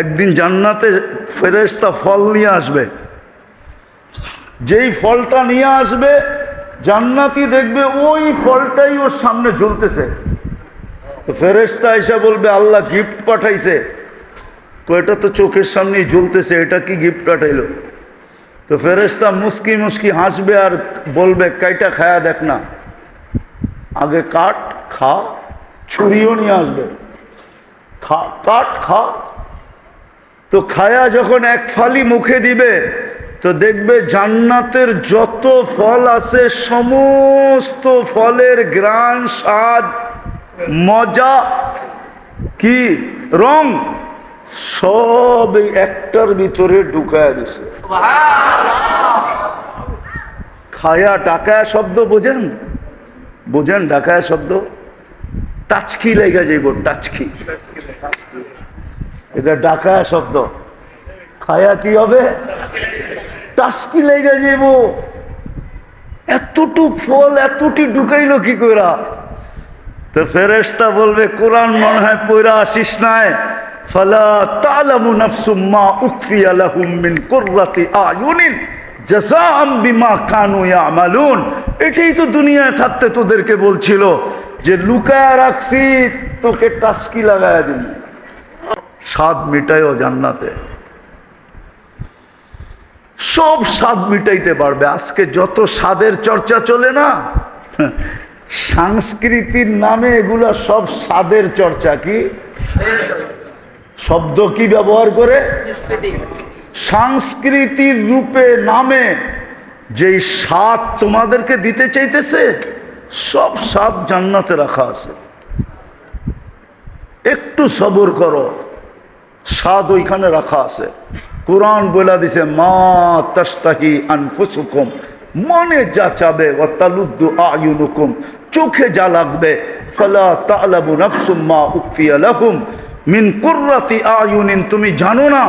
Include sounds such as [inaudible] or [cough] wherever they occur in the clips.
একদিন জান্নাতে ফেরেশতা ফল নিয়ে আসবে। যেই ফলটা নিয়ে আসবে, জান্নাতি দেখবে ওই ফলটাই ওর সামনে জ্বলতেছে। তো ফেরেশতা এসে বলবে, আল্লাহ গিফট পাঠাইছে। তো এটা তো চোখের সামনেই জ্বলতেছে, এটা কি গিফট পাঠাইলো? তো ফেরেশতা মুস্কি মুস্কি হাসবে আর বলবে, কাইটা খায়া দেখ না। আগে কাট, খা, ছুরিও নিয়ে আসবে। খা, কাট, খা তো খায়া যখন এক ফালি মুখে দিবে, তো দেখবে জান্নাতের যত ফল আছে, সমস্ত ফলের গ্রান স্বাদ, মজা, কি রং, সব এই একটার ভিতরে ঢুকায় দিছে। খায়া ডাকায় শব্দ বোঝেন? বোঝেন ডাকায়া শব্দ? টাচকি লেগে যাইব, টাচকি। এটা ডাকায়া শব্দ। খায়া কি হবে? টাস্কি লেগে যাইব। এতটুক ফল, এতটি ঢুকাইলো কি কইরা? তো ফেরেশতা বলবে, কোরআন মনে হয় পয়রা আসিস নাই। ফালা তালামু নাফসুম মা উখফিয়া লাহুম মিন কুররাতি আয়ুনিন, জাযাআম বিমা কানু ইয়ামালুন। এটাই তো দুনিয়ায় থাকতে তোদেরকে বলছিল যে, লুকায়া রাখছি, তোকে টাস্কি লাগায়া দিন স্বাদ মিটাইও জান্নাতে। সব স্বাদ মিটাইতে পারবে। আজকে যত স্বাদের চর্চা চলে না, সংস্কৃতির নামে এগুলা সব স্বাদের চর্চা কি? শব্দ কি ব্যবহার করে? সংস্কৃতির রূপে, নামে যেই স্বাদ তোমাদেরকে দিতে চাইতেছে, সব স্বাদ জান্নাতে রাখা আছে। একটু সবর করো। স্বাদ ওইখানে রাখা আছে। কোরআন বলে দিছে, মা তাস্তাহি আনফুসুকুম, মনে যা চাবে চোখে যা লাগবে তুমি জানো না,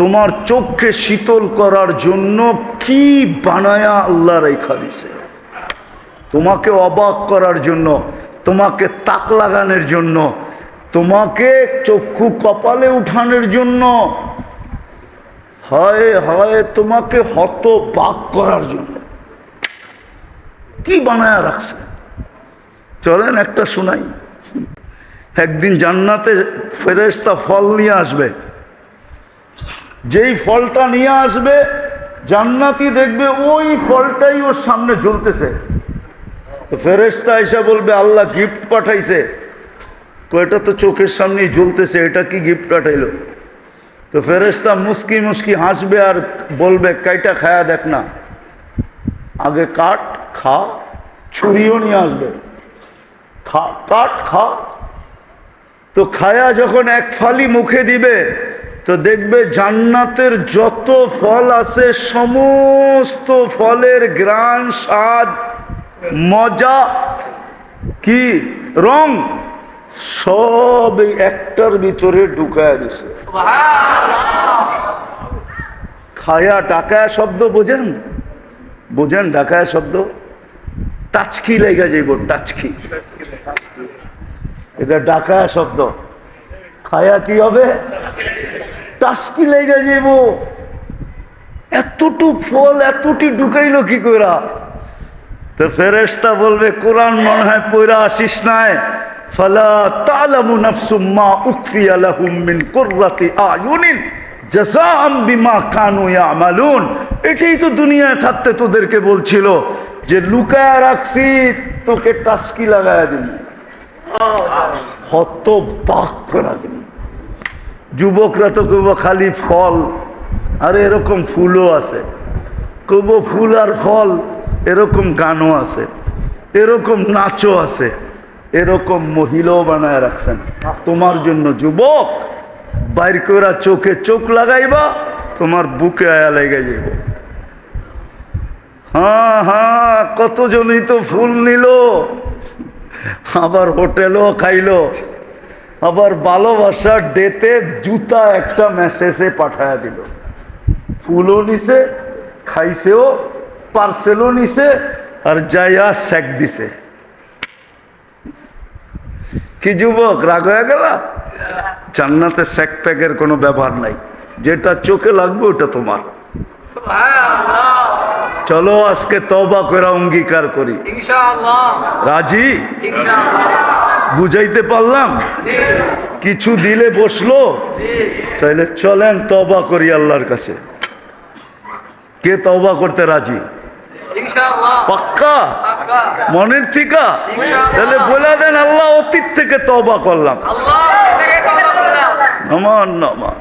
তোমার চোখকে শীতল করার জন্য কি বানায়া আল্লাহ রেখা দিছে। তোমাকে অবাক করার জন্য, তোমাকে তাক লাগানোর জন্য তোমাকে চক্ষু কপালে উঠানোর জন্য। হয় হয়, তোমাকে হত বাক করার জন্য। কি বানায় রাখছে? চলেন একটা শোনাই। একদিন জান্নাতে ফেরেশতা ফল নিয়ে আসবে। যেই ফলটা নিয়ে আসবে, জান্নাতি দেখবে ওই ফলটাই ওর সামনে জ্বলতেছে। তো ফেরেশতা এসে বলবে, আল্লাহ গিফট পাঠাইছে। এটা তো চোখের সামনেই জ্বলতেছে, এটা কি গিফট পাঠাইলো? তো ফেরেশতা মুস্কি মুস্কি হাসবে আর বলবে, কাইটা খায়া দেখ না। আগে কাট, খা, ছুরিও নিয়ে আসবে। খা, কাট, খা। তো খায়া যখন এক ফালি মুখে দিবে, তো দেখবে জান্নাতের যত ফল আছে, সমস্ত ফলের গ্রান, স্বাদ, মজা, কি? রং। সব এই একটার ভিতরে ঢুকায় দিছে। খায়া ডাকায়া শব্দ বোঝেন? বোঝেন ডাকায়া শব্দ? টাচকি লেগে যাইব টাচকি। এটা ডাকায়া শব্দ। খায়া কি হবে? টাচকি লেগে যাইব। এতটুক ফল এতটি ঢুকাইলো কি কইরা? তো ফেরেশতা বলবে কোরআন মনে হয় পয়রা আসিস নাই। এটাই তো দুনিয়ায় থাকতে তোদেরকে যে রাখছি, তোকে টাস্কি বাক যুবকরা তো কইব খালি ফল। আর এরকম ফুলও আছে। কইব ফুল আর ফল, এরকম গানও আছে। এরকম নাচও আছে। এরকম মহিলাও বানায় রাখছেন। তোমার জন্য যুবক, বাইর করা চোখে চোখ লাগাইবা, তোমার বুকে আয়া লেগে যাইব। হ্যাঁ হ্যাঁ কতজনই তো ফুল নিল, আবার হোটেলও খাইলো, আবার ভালোবাসার ডেতে জুতা একটা মেসেজে পাঠায়া দিল। ফুলও নিছে, খাইছেও, পার্সেলও নিছে, আর যাইয়া স্যাক দিছে। কি যুবক রাগ হয়ে গেল? জান্নাতে স্যাক প্যাকের কোনো ব্যবহার নাই। যেটা চোখে লাগবে ওটা তোমার। চলো আজকে তবা করে অঙ্গীকার করি। রাজি? বুঝাইতে পারলাম? কিছু দিলে বসল? তাহলে চলেন তবা করি আল্লাহর কাছে। কে তবা করতে রাজি? পাক্কা। মনের থিকা? তাহলে বলে দেন, আল্লাহ অতীত থেকে তবা করলাম। আমার নামা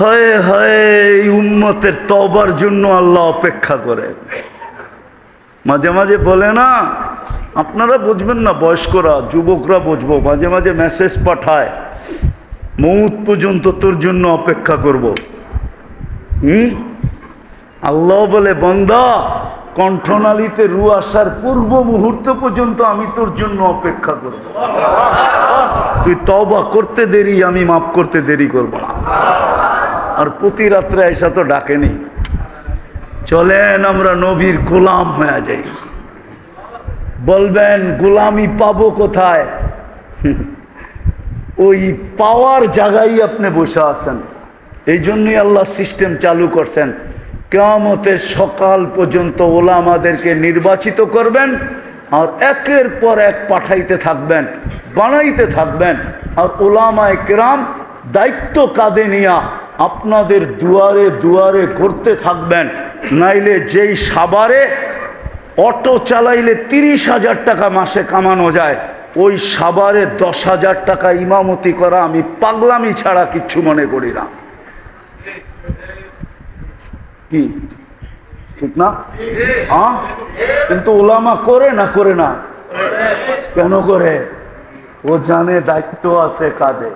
হায় হায়, এই তবার জন্য আল্লাহ অপেক্ষা করে মাঝে মাঝে বলে না, আপনারা বুঝবেন না, বয়স্করা, যুবকরা বুঝব। মাঝে মাঝে মেসেজ পাঠায়, মৌত পর্যন্ত তোর জন্য অপেক্ষা করব। হুম? আল্লাহ বলে, বন্দা কণ্ঠনালীতে রু আসার পূর্ব মুহূর্ত পর্যন্ত আমি তোর জন্য অপেক্ষা করব। তুই তবা করতে দেরি, আমি মাফ করতে দেরি করব না। আর প্রতি রাত্রে এসা তো ডাকেনি। চলেন আমরা নবীর গোলাম হয়ে যাই। বলবেন, গোলামি পাবো কোথায়? [laughs] ওই পাওয়ার জায়গায় আপনি বসে আছেন। এই জন্যই আল্লাহ সিস্টেম চালু করছেন। কেয়ামতের সকাল পর্যন্ত ওলামাদেরকে নির্বাচিত করবেন আর একের পর এক পাঠাইতে থাকবেন, বানাইতে থাকবেন। আর ওলামায় কেরাম দায়িত্ব কাঁধে নিয়া আপনাদের দুয়ারে দুয়ারে করতে থাকবেন। নাইলে যেই সাবারে অটো চালাইলে তিরিশ হাজার টাকা মাসে কামানো যায়, ওই সাবারে দশ হাজার টাকা ইমামতি করা আমি পাগলামি ছাড়া কিচ্ছু মনে করি না। কি? ঠিক না? হ্যাঁ? কিন্তু ওলামা করে না করে না? কেন করে? ও জানে দায়িত্ব আছে কাঁধে